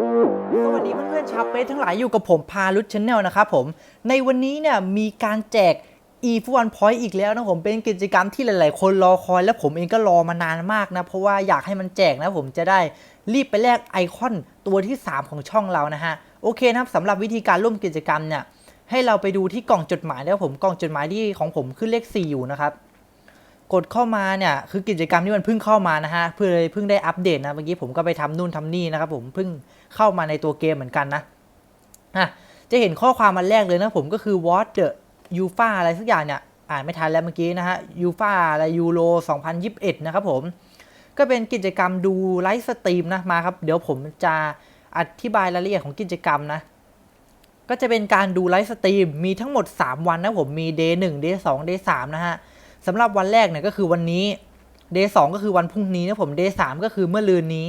สวัสดีเพื่อนๆชาวเปซทั้งหลายอยู่กับผมพาลุชชแนลนะครับผม ในวันนี้เนี่ยมีการแจก e f 1 point อีกแล้วนะผมเป็นกิจกรรมที่หลายๆ คนรอคอยและผมเองก็รอมานานมากนะ เพราะว่าอยากให้มันแจกนะผมจะได้รีบไปแลกไอคอนตัวที่ 3 ของช่องเรานะฮะ โอเคนะครับสำหรับวิธีการร่วมกิจกรรมเนี่ยให้เราไปดูที่กล่องจดหมายแล้วผมกล่องจดหมายที่ของผมขึ้นเลข 4 อยู่นะครับ กดเข้ามาเนี่ยคือกิจกรรมที่มันเพิ่งเข้ามานะฮะเพื่อเลยเพิ่งได้อัปเดตนะเมื่อกี้ผมก็ไปทำนู่นทำนี่นะครับผมเพิ่งเข้ามาในตัวเกมเหมือนกันนะอะจะเห็นข้อความมันแรกเลยนะผมก็คือ what the UFA อะไรสักอย่างเนี่ยอ่านไม่ทันแล้วเมื่อกี้นะฮะ UFA อะไรยูโร 2021 นะครับผม ก็เป็นกิจกรรมดูไลฟ์สตรีมนะมาครับ เดี๋ยวผมจะอธิบายรายละเอียดของกิจกรรมนะ ก็จะเป็นการดูไลฟ์สตรีมมีทั้งหมด 3 วันนะผมมี day 1 day 2 day 3นะฮะ สำหรับวันแรกเนี่ยก็คือวันนี้ day 2ก็คือวันพรุ่งนี้นะผม day 3ก็คือเมื่อลืนนี้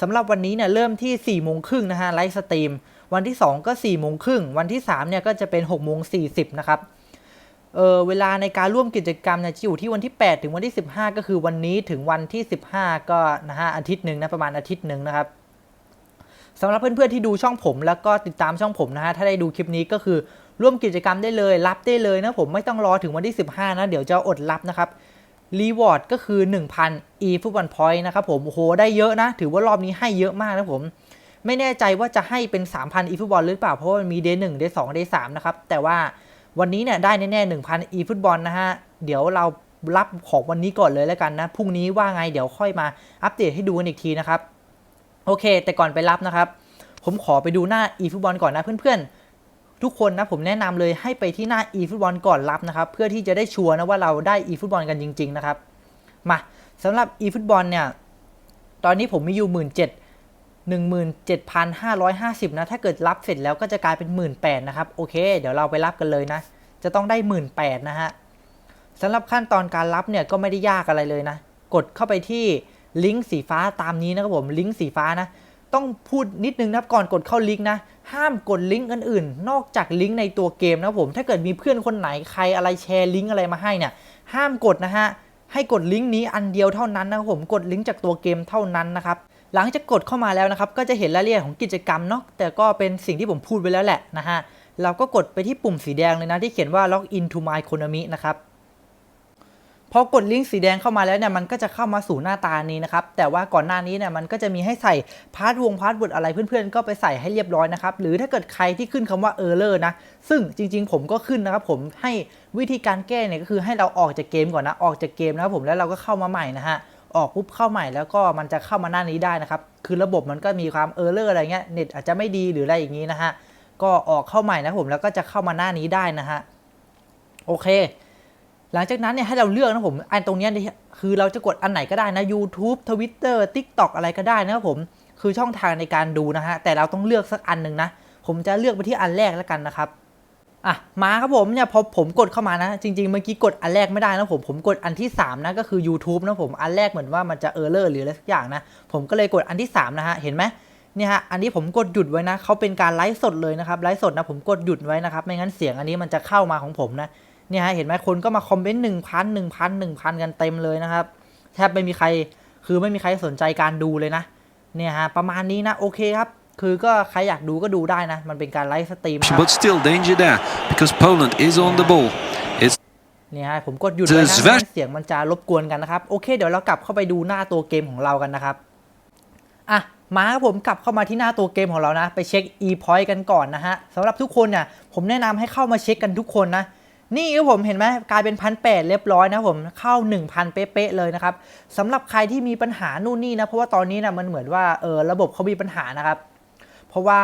สำหรับวันนี้เนี่ยเริ่มที่4ี่โมงครึ่งนะฮะไลฟ์สตรีมวันที่ 2 ก็4ี่โมงครึ่งวันที่3เนี่ยก็จะเป็น6กโมงสีนะครับเออเวลาในการร่วมกิจกรรมเนี่ยจะอยู่ที่วันที่ 8 ถึงวันที่ 15 ก็คือวันนี้ถึงวันที่ 15 ก็นะฮะอาทิตย์หนึ่งนะประมาณอาทิตย์หนึ่งนะครับสำหรับเพื่อนๆที่ดูช่องผมแล้วก็ติดตามช่องผมนะฮะถ้าได้ดูคลิปนี้ก็คือ ร่วมกิจกรรมได้เลย รับได้เลยนะผมไม่ต้องรอถึงวันที่ 15 นะ เดี๋ยวจะอดรับนะครับรีวอร์ดก็คือ 1,000 e ฟุตบอลพอยต์นะครับผมโอ้โหได้เยอะนะ ถือว่ารอบนี้ให้เยอะมากนะผม ไม่แน่ใจว่าจะให้เป็น 3,000 e ฟุตบอลหรือเปล่า เพราะว่ามันมี day 1 day 2 day 3นะครับ แต่ว่าวันนี้เนี่ยได้แน่ๆ1,000 e ฟุตบอลนะฮะ เดี๋ยวเรารับของวันนี้ก่อนเลยแล้วกันนะ พรุ่งนี้ว่าไงเดี๋ยวค่อยมาอัปเดตให้ดูกันอีกทีนะครับ โอเค แต่ก่อนไปรับนะครับ ผมขอไปดูหน้า e ฟุตบอลก่อนนะเพื่อนๆ ทุกคนนะผมแนะนำเลยให้ไปที่หน้า e ฟุตบอลก่อนรับนะครับ เพื่อที่จะได้ชัวร์นะว่าเราได้ e ฟุตบอลกันจริง ๆ นะครับ มาสำหรับ e ฟุตบอลเนี่ย ตอนนี้ผมมีอยู่ 1 7 17,550 นะ ถ้าเกิดรับเสร็จแล้วก็จะกลายเป็น 18,000นะครับ โอเค เดี๋ยวเราไปรับกันเลยนะ จะต้องได้ 18,000นะฮะสำหรับขั้นตอนการรับเนี่ยก็ไม่ได้ยากอะไรเลยนะ กดเข้าไปที่ลิงก์สีฟ้าตามนี้นะครับผม ลิงก์สีฟ้านะ ต้องพูดนิดนึงนะครับก่อนกดเข้าลิงก์นะ ห้ามกดลิงก์อื่นๆ นอกจากลิงก์ในตัวเกมนะผม ถ้าเกิดมีเพื่อนคนไหนใครอะไรแชร์ลิงก์อะไรมาให้เนี่ย ห้ามกดนะฮะ ให้กดลิงก์นี้อันเดียวเท่านั้นนะครับผม กดลิงก์จากตัวเกมเท่านั้นนะครับ หลังจากกดเข้ามาแล้วนะครับ ก็จะเห็นรายละเอียดของกิจกรรมเนาะ แต่ก็เป็นสิ่งที่ผมพูดไปแล้วแหละนะฮะ เราก็กดไปที่ปุ่มสีแดงเลยนะที่เขียนว่า log in to my economy นะครับ พอกดลิงก์สีแดงเข้ามาแล้วเนี่ยมันก็จะเข้ามาสู่หน้าตานี้นะครับแต่ว่าก่อนหน้านี้เนี่ยมันก็จะมีให้ใส่พาสวงพาสเวิร์ดอะไรเพื่อนๆ ก็ไปใส่ให้เรียบร้อยนะครับหรือถ้าเกิดใครที่ขึ้นคำว่า error นะซึ่งจริงๆ ผมก็ขึ้นนะครับผมให้วิธีการแก้เนี่ยก็คือให้เราออกจากเกมก่อนนะออกจากเกมนะครับผมแล้วเราก็เข้ามาใหม่นะฮะออกปุ๊บเข้าใหม่แล้วก็มันจะเข้ามาหน้านี้ได้นะครับคือระบบมันก็มีความเออร์เลอร์อะไรเงี้ยเน็ตอาจจะไม่ดีหรืออะไรอย่างนี้นะฮะก็ออกเข้าใหม่นะผมแล้วก็จะเข้ามาหน้านี้ได้นะฮะโอเค หลังจากนั้นเนี่ยให้เราเลือกนะผม อันตรงนี้คือเราจะกดอันไหนก็ได้นะ YouTube Twitter TikTok อะไรก็ได้นะครับผม คือช่องทางในการดูนะฮะ แต่เราต้องเลือกสักอันหนึ่งนะ ผมจะเลือกไปที่อันแรกแล้วกันนะครับ อะ มาครับผมเนี่ยพอผมกดเข้ามานะ จริงๆเมื่อกี้กดอันแรกไม่ได้นะผม ผมกดอันที่ 3 นะก็คือ YouTube นะผม อันแรกเหมือนว่ามันจะเออร์เลอร์หรืออะไรสักอย่างนะ ผมก็เลยกดอันที่ 3 นะฮะ เห็นไหมเนี่ยฮะ อันนี้ผมกดหยุดไว้นะเขาเป็นการไลฟ์สดเลยนะครับ ไลฟ์สดนะผมกดหยุดไว้นะครับ ไม่งั้นเสียงอันนี้มันจะเข้ามาของผมนะ เนี่ยฮะเห็นไหมคนก็มาคอมเมนต์หนึ่งพันหนึ่งพันหนึ่งพันกันเต็มเลยนะครับ แทบไม่มีใครคือไม่มีใครสนใจการดูเลยนะเนี่ยฮะประมาณนี้นะโอเคครับคือก็ใครอยากดูก็ดูได้นะ มันเป็นการไลฟ์สตรีมครับ But still danger there because Poland is on the ball. It's เนี่ยฮะผมกดหยุดไว้นะ The ไม่งั้นเสียงมันจะรบกวนกันนะครับ โอเค เดี๋ยวเรากลับเข้าไปดูหน้าตัวเกมของเรากันนะครับอะมาครับผมกลับเข้ามาที่หน้าตัวเกมของเรานะ ไปเช็ค e point กันก่อนนะฮะสำหรับทุกคนเนี่ยผมแนะนำให้เข้ามาเช็คกันทุกคนนะ นี่ครับผมเห็นไหมกลายเป็นพันแปดเรียบร้อยนะผมเข้า 1,000 เป๊ะๆเลยนะครับสำหรับใครที่มีปัญหานู่นนี่นะเพราะว่าตอนนี้นะมันเหมือนว่าเออระบบเขามีปัญหานะครับ เพราะว่า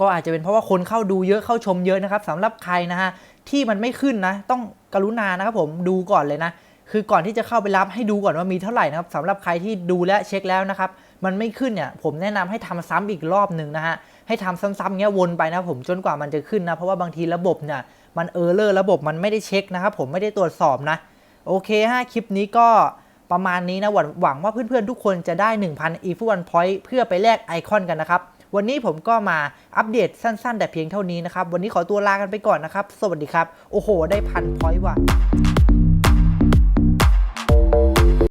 ก็อาจจะเป็นเพราะว่าคนเข้าดูเยอะเข้าชมเยอะนะครับสำหรับใครนะฮะที่มันไม่ขึ้นนะ ต้องกรุณานะครับผมดูก่อนเลยนะ คือก่อนที่จะเข้าไปรับให้ดูก่อนว่ามีเท่าไหร่นะครับสำหรับใครที่ดูและเช็คแล้วนะครับ มันไม่ขึ้นเนี่ยผมแนะนำให้ทำซ้ำอีกรอบหนึ่งนะฮะ ให้ทำซ้ำๆเงี้ยวนไปนะผมจนกว่ามันจะขึ้นนะเพราะว่าบางทีระบบเนี่ยมันเออร์เลอร์ระบบมันไม่ได้เช็คนะครับผมไม่ได้ตรวจสอบนะ โอเคฮะคลิปนี้ก็ประมาณนี้นะหวังหวังว่าเพื่อนๆทุกคนจะได้ 1,000 e f 1 point เพื่อไปแลกไอคอนกันนะครับ วันนี้ผมก็มาอัปเดตสั้นๆ แต่เพียงเท่านี้นะครับ วันนี้ขอตัวลากันไปก่อนนะครับ สวัสดีครับ โอ้โห ได้พันพอยต์ว่ะ